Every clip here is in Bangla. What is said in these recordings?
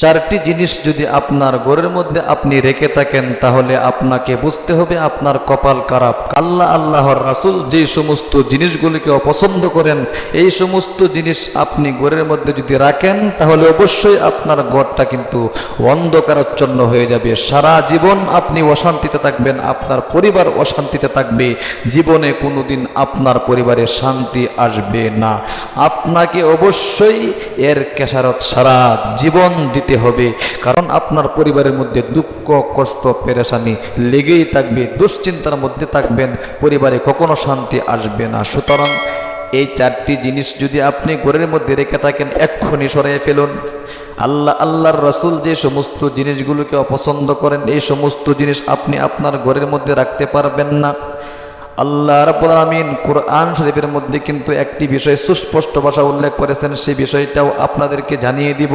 চারটি জিনিস যদি আপনার গোরের মধ্যে আপনি রেখে থাকেন, তাহলে আপনাকে বুঝতে হবে আপনার কপাল খারাপ। আল্লাহ আল্লাহর রাসুল যে সমস্ত জিনিসগুলিকে অপছন্দ করেন, এই সমস্ত জিনিস আপনি গোরের মধ্যে যদি রাখেন, তাহলে অবশ্যই আপনার ঘরটা কিন্তু অন্ধকারাচ্ছন্ন হয়ে যাবে। সারা জীবন আপনি অশান্তিতে থাকবেন, আপনার পরিবার অশান্তিতে থাকবে। জীবনে কোনোদিন আপনার পরিবারে শান্তি আসবে না। আপনাকে অবশ্যই এর কেশারত সারা জীবন দিতে হবে। কারণ আপনার পরিবারের মধ্যে দুঃখ, কষ্ট, পেরেশানি লেগেই থাকবে, দুশ্চিন্তার মধ্যে থাকবেন, পরিবারে কখনো শান্তি আসবে না। সুতরাং এই চারটি জিনিস যদি আপনি ঘরের মধ্যে রেখে থাকেন, এক্ষুনি সরিয়ে ফেলুন। আল্লাহ, আল্লাহর রসুল যে সমস্ত জিনিসগুলোকে অপছন্দ করেন, এই সমস্ত জিনিস আপনি আপনার ঘরের মধ্যে রাখতে পারবেন না। আল্লাহ রাবুল আমিন কোরআন শরীফের মধ্যে কিন্তু একটি বিষয় সুস্পষ্ট ভাষা উল্লেখ করেছেন, সেই বিষয়টাও আপনাদেরকে জানিয়ে দিব।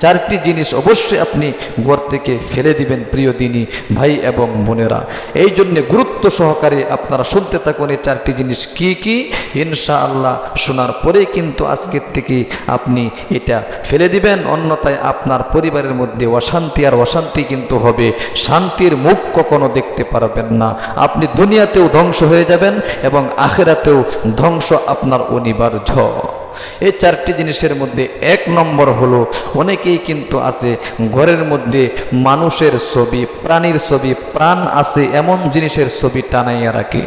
চারটি জিনিস অবশ্যই আপনি ঘর থেকে ফেলে দিবেন, প্রিয় দিনী ভাই এবং বোনেরা। এই জন্যে গুরুত্ব সহকারে আপনারা শুনতে থাকুন এই চারটি জিনিস কি কি। ইনশা আল্লাহ শোনার পরে কিন্তু আজকের থেকে আপনি এটা ফেলে দিবেন, অন্যথায় আপনার পরিবারের মধ্যে অশান্তি আর অশান্তি কিন্তু হবে। শান্তির মুখ কখনো দেখতে পারবেন না। আপনি দুনিয়াতেও ধ্বংস হয়ে যাবেন এবং আখেরাতেও ধ্বংস আপনার অনিবার্য। এই চারটি জিনিসের মধ্যে এক নম্বর হলো, অনেকেই কিন্তু আছে ঘরের মধ্যে মানুষের ছবি, প্রাণীর ছবি, প্রাণ আছে এমন জিনিসের ছবি টানাইয়া রাখে।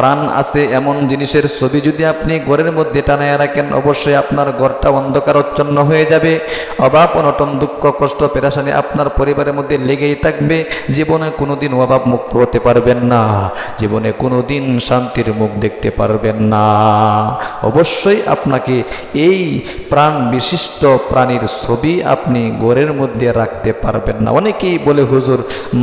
প্রাণ আছে এমন জিনিসের ছবি যদি আপনি ঘরের মধ্যে টানাইয়া রাখেন, অবশ্যই আপনার ঘরটা অন্ধকারচ্ছন্ন হয়ে যাবে। অভাব, অনটন, দুঃখ, কষ্ট, পেরাশানি আপনার পরিবারের মধ্যে লেগেই থাকবে। জীবনে কোনোদিন অভাব মুক্ত হতে পারবেন না। জীবনে কোনোদিন শান্তির মুখ দেখতে পারবেন না। অবশ্যই আপনাকে এই প্রাণ বিশিষ্ট প্রাণীর ছবি আপনি ঘরের মধ্যে রাখতে পারবেন না। অনেকেই বলে, হুজুর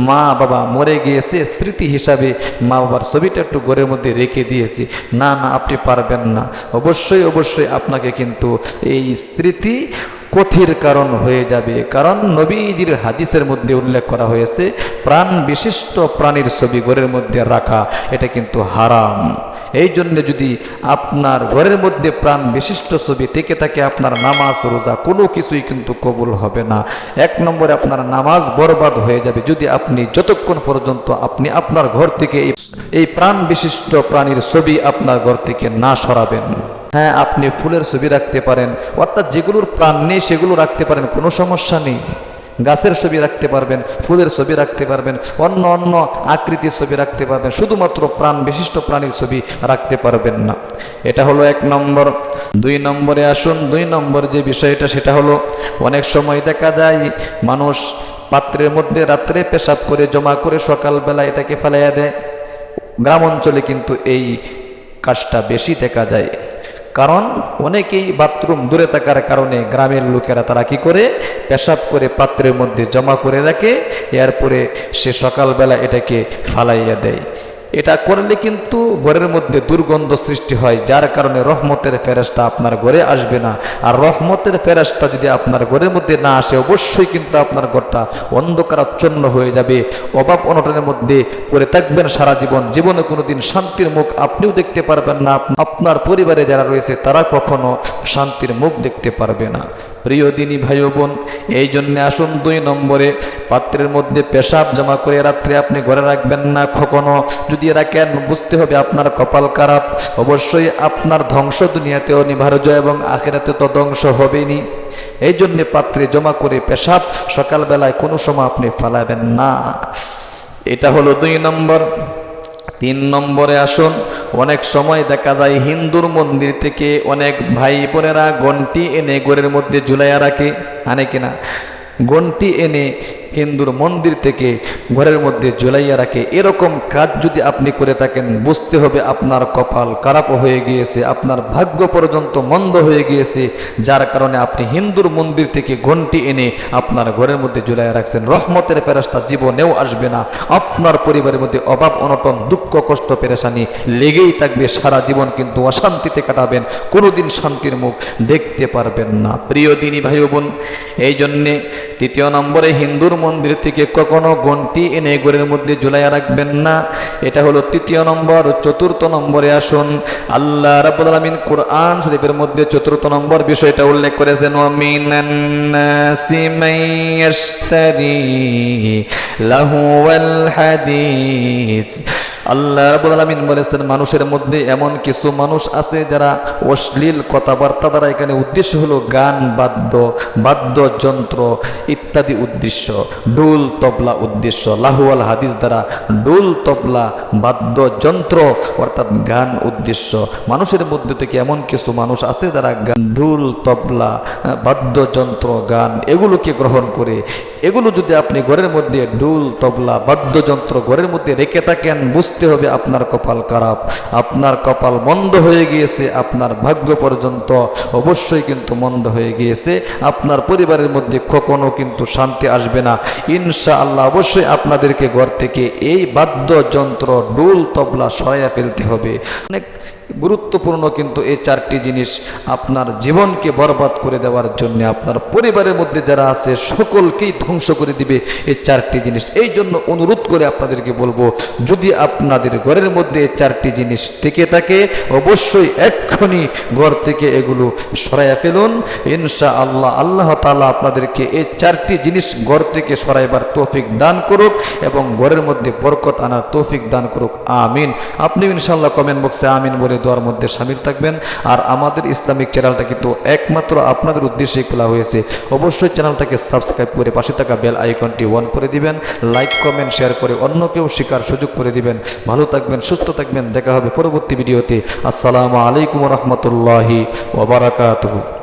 মা বাবা মরে গিয়েছে, স্মৃতি হিসাবে মা বাবার ছবিটা একটু ঘরের মধ্যে রেখে দিয়েছি। না না, আপনি পারবেন না। অবশ্যই অবশ্যই আপনাকে কিন্তু এই স্মৃতি কথির কারণ হয়ে যাবে। কারণ নবীজির হাদিসের মধ্যে উল্লেখ করা হয়েছে, প্রাণ বিশিষ্ট প্রাণীর ছবি ঘরের মধ্যে রাখা, এটা কিন্তু হারাম। এই জন্য যদি আপনার ঘরের মধ্যে প্রাণ বিশিষ্ট ছবি থেকে থাকে, আপনার নামাজ, রোজা, কোনো কিছুই কিন্তু কবুল হবে না। এক নম্বরে আপনার নামাজ বরবাদ হয়ে যাবে। যদি আপনি যতক্ষণ পর্যন্ত আপনি আপনার ঘর থেকে এই প্রাণ বিশিষ্ট প্রাণীর ছবি আপনার ঘর থেকে না সরাবেন হ্যাঁ আপনি ফুলের ছবি রাখতে পারেন, অর্থাৎ যেগুলোর প্রাণ নেই সেগুলো রাখতে পারেন, কোনো সমস্যা নেই। গাছের ছবি রাখতে পারবেন, ফুলের ছবি রাখতে পারবেন, অন্য অন্য আকৃতির ছবি রাখতে পারবেন, শুধুমাত্র প্রাণ বিশিষ্ট প্রাণীর ছবি রাখতে পারবেন না। এটা হলো এক নম্বর। দুই নম্বরে আসুন, দুই নম্বর যে বিষয়টা, সেটা হলো অনেক সময় দেখা যায় মানুষ পাত্রের মধ্যে রাত্রে পেশাব করে, জমা করে সকালবেলা এটাকে ফেলাইয়া দেয়। গ্রাম অঞ্চলে কিন্তু এই কাজটা বেশি দেখা যায়। কারণ অনেকেই বাথরুম দূরে থাকার কারণে গ্রামের লোকেরা তারা কি করে? পেশাব করে পাত্রের মধ্যে জমা করে রাখে। এরপরে সে সকালবেলা এটাকে ফালাইয়া দেয়। এটা করলে কিন্তু ঘরের মধ্যে দুর্গন্ধ সৃষ্টি হয়, যার কারণে রহমতের ফেরাস্তা আপনার ঘরে আসবে না। আর রহমতের ফেরাস্তা যদি আপনার ঘরের মধ্যে না আসে, অবশ্যই কিন্তু আপনার ঘরটা অন্ধকারাচ্ছন্ন হয়ে যাবে। অভাব অনটনের মধ্যে পড়ে থাকবেন সারা জীবন। জীবনে কোনোদিন শান্তির মুখ আপনিও দেখতে পারবেন না। আপনার পরিবারে যারা রয়েছে, তারা কখনো শান্তির মুখ দেখতে পারবে না। প্রিয় দিনী ভাই বোন এই জন্যে আসুন দুই নম্বরে। পাত্রের মধ্যে পেশাব জমা করে রাত্রে আপনি ঘরে রাখবেন না কখনো। যদি রাখেন, বুঝতে হবে আপনার কপাল খারাপ। অবশ্যই আপনার ধ্বংস দুনিয়াতে অনিবার্য এবং আখেরাতে তো ধ্বংস হবেনি। এই জন্যে পাত্রে জমা করে পেশাব, সকালবেলায় কোনো সময় আপনি ফালাবেন না। এটা হলো দুই নম্বর। তিন নম্বরে আসুন, অনেক সময় দেখা যায় হিন্দুর মন্দির থেকে অনেক ভাই বোনেরা গন্টি এনে গোরের মধ্যে ঝুলাইয়া রাখে। আনে কিনা? গন্টি এনে হিন্দুর মন্দির থেকে ঘরের মধ্যে ঝুলাইয়া রাখে। এরকম কাজ যদি আপনি করে থাকেন, বুঝতে হবে আপনার কপাল খারাপ হয়ে গিয়েছে, আপনার ভাগ্য পর্যন্ত মন্দ হয়ে গিয়েছে। যার কারণে আপনি হিন্দুর মন্দির থেকে ঘন্টি এনে আপনার ঘরের মধ্যে ঝুলাইয়া রাখছেন। রহমতের ফেরাস্তা জীবনেও আসবে না। আপনার পরিবারের মধ্যে অভাব, অনটন, দুঃখ, কষ্ট, পেরেশানি লেগেই থাকবে। সারা জীবন কিন্তু অশান্তিতে কাটাবেন, কোনোদিন শান্তির মুখ দেখতে পারবেন না। প্রিয় দিনী ভাই বোন, এই জন্যে তৃতীয় নম্বরে হিন্দুর মন্দির থেকে কখনো ঘন্টি এনে ঘরের মধ্যে ঝুলাইয়া রাখবেন না। এটা হলো তৃতীয় নম্বর, চতুর্থ নম্বরে আসুন। আল্লাহ রাবুল আলমিন কোরআন শরীফের মধ্যে চতুর্থ নম্বর বিষয়টা উল্লেখ করেছেন লাহুয়াল হাদিস। আল্লাহ রাব্বুল আলামিন বলেছেন, মানুষের মধ্যে এমন কিছু মানুষ আছে যারা অশ্লীল কথাবার্তা দ্বারা এখানে উদ্দেশ্য হলো গান, বাদ্য, বাদ্যযন্ত্র ইত্যাদি উদ্দেশ্য। ডুল তবলা উদ্দেশ্য লাহুয়াল হাদিস দ্বারা ডুল তবলা, বাদ্যযন্ত্র অর্থাৎ গান উদ্দেশ্য। মানুষের মধ্যে থেকে এমন কিছু মানুষ আছে যারা ডুল তবলা, বাদ্যযন্ত্র, গান এগুলোকে গ্রহণ করে এগুলো যদি আপনি ঘরের মধ্যে ডুল, তবলা, বাদ্যযন্ত্র ঘরের মধ্যে রেখে থাকেন, বুঝতে হবে আপনার কপাল খারাপ। আপনার কপাল মন্দ হয়ে গিয়েছে, আপনার ভাগ্য পর্যন্ত অবশ্যই কিন্তু মন্দ হয়ে গিয়েছে। আপনার পরিবারের মধ্যে কখনো কিন্তু শান্তি আসবে না। ইনশা আল্লাহ অবশ্যই আপনাদেরকে ঘর থেকে এই বাদ্যযন্ত্র, ডুল, তবলা সরাইয়া ফেলতে হবে। অনেক গুরুত্বপূর্ণ কিন্তু এই চারটি জিনিস আপনার জীবনকে বরবাদ করে দেওয়ার জন্য, আপনার পরিবারের মধ্যে যারা আছে, সকলকেই ধ্বংস করে দিবে এই চারটি জিনিস। এই জন্য অনুরোধ করে আপনাদেরকে বলব, যদি আপনাদের ঘরের মধ্যে চারটি জিনিস থেকে থাকে, অবশ্যই এক্ষুনি ঘর থেকে এগুলো সরাইয়া ফেলুন। ইনশা আল্লাহ আল্লাহ তালা আপনাদেরকে এই চারটি জিনিস ঘর থেকে সরাইবার তৌফিক দান করুক এবং ঘরের মধ্যে বরকত আনার তৌফিক দান করুক। আমিন। আপনি ইনশাল্লাহ কমেন্ট বক্সে আমিন বলে দোয়ার মধ্যে সামিল থাকবেন। আর আমাদের ইসলামিক চ্যানেলটা কিন্তু একমাত্র আপনাদের উদ্দেশ্যে খোলা হয়েছে। অবশ্যই চ্যানেলটাকে সাবস্ক্রাইব করে পাশে থাকা বেল আইকনটি অন করে দিবেন, লাইক, কমেন্ট, শেয়ার করে অন্য কেউ শেখার সুযোগ করে দিবেন। ভালো থাকবেন, সুস্থ থাকবেন। দেখা হবে পরবর্তী ভিডিওতে। আসসালামু আলাইকুম রহমতুল্লাহি ওবরাকাতুহু